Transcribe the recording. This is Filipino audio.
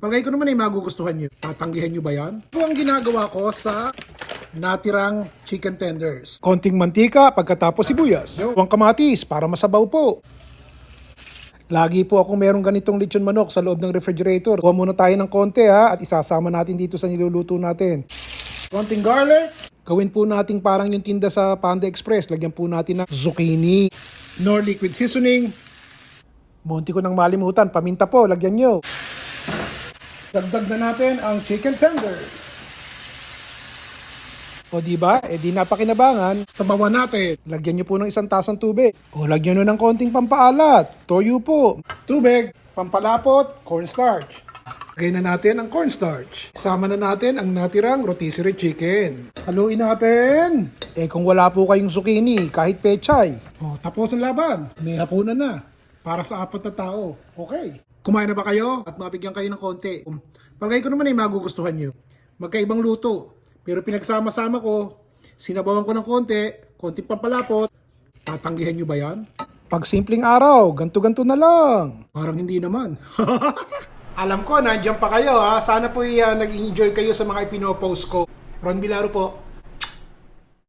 Palagay ko naman ay magugustuhan nyo. Tatanggihan nyo ba yan? Ito ang ginagawa ko sa natirang chicken tenders. Konting mantika pagkatapos sibuyas. Huwag kamatis para masabaw po. Lagi po akong merong ganitong lechon manok sa loob ng refrigerator. Kuha muna tayo ng konti ha at isasama natin dito sa niluluto natin. Konting garlic. Gawin po natin parang yung tinda sa Panda Express. Lagyan po natin ng zucchini. Nor liquid seasoning. Munti ko nang malimutan. Paminta po, lagyan nyo. Dagdag na natin ang chicken tenders. O di ba? Eh di napakinabangan. Sabawan natin. Lagyan niyo po ng isang tasang tubig. O lagyan niyo ng konting pampaalat. Toyo po. Tubig, pampalapot, cornstarch. Lagyan na natin ang cornstarch. Isama na natin ang natirang rotisserie chicken. Haluin natin. Eh kung wala po kayong zucchini, kahit pechay. O tapos ang laban. May hapunan na. Para sa apat na tao. Okay. Kumain na ba kayo? At mabigyan kayo ng konti. Um, Palagay ko naman ay magugustuhan nyo. Magkaibang luto. Pero pinagsama-sama ko, sinabawan ko ng konti, konting pampalapot. Tatanggihan nyo ba yan? Pag simpleng araw, ganto-ganto na lang. Parang hindi naman. Alam ko, nandiyan pa kayo ha. Sana po uh, nag-enjoy kayo sa mga ipinopost ko. Ron Bilaro po.